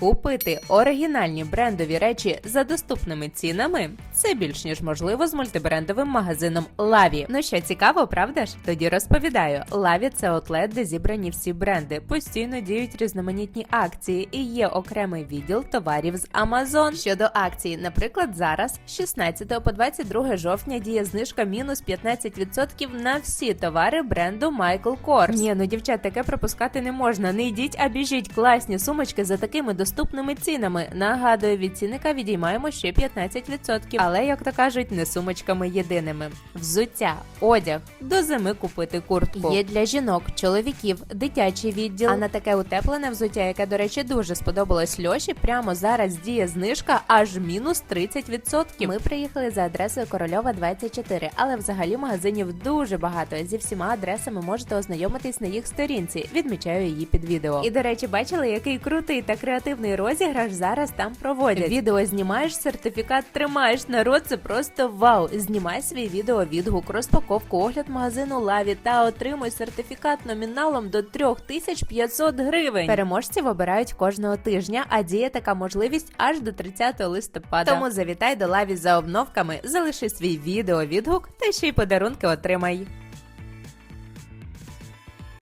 Купити оригінальні брендові речі за доступними цінами це більш ніж можливо з мультибрендовим магазином Лаві. Ну що цікаво, правда ж? Тоді розповідаю. Лаві це отлет, де зібрані всі бренди. Постійно діють різноманітні акції і є окремий відділ товарів з Amazon. Щодо акцій, наприклад, зараз з 16 по 22 жовтня діє знижка мінус 15% на всі товари бренду Michael Kors. Ні, ну дівчат, таке пропускати не можна. Не йдіть, а біжіть класні сумочки за такими доступними цінами. Нагадую, від цінника відіймаємо ще 15%. Але, як то кажуть, не сумочками єдиними. Взуття, одяг, до зими купити куртку. Є для жінок, чоловіків, дитячий відділ. А на таке утеплене взуття, яке, до речі, дуже сподобалось Льоші, прямо зараз діє знижка аж мінус 30%. Ми приїхали за адресою Корольова 24, але взагалі магазинів дуже багато. Зі всіма адресами можете ознайомитись на їх сторінці. Відмічаю її під відео. І до речі, бачили, який крутий та креативний розіграш зараз там проводять. Відео знімаєш, сертифікат тримаєш. Народ, це просто вау. Знімай свій відео відгук, розпаковку, огляд магазину Лаві та отримуй сертифікат номіналом до 3500 гривень. Переможців обирають кожного тижня, а діє така можливість аж до 30 листопада. Тому завітай до Лаві за обновками, залиши свій відео відгук та ще й подарунки отримай.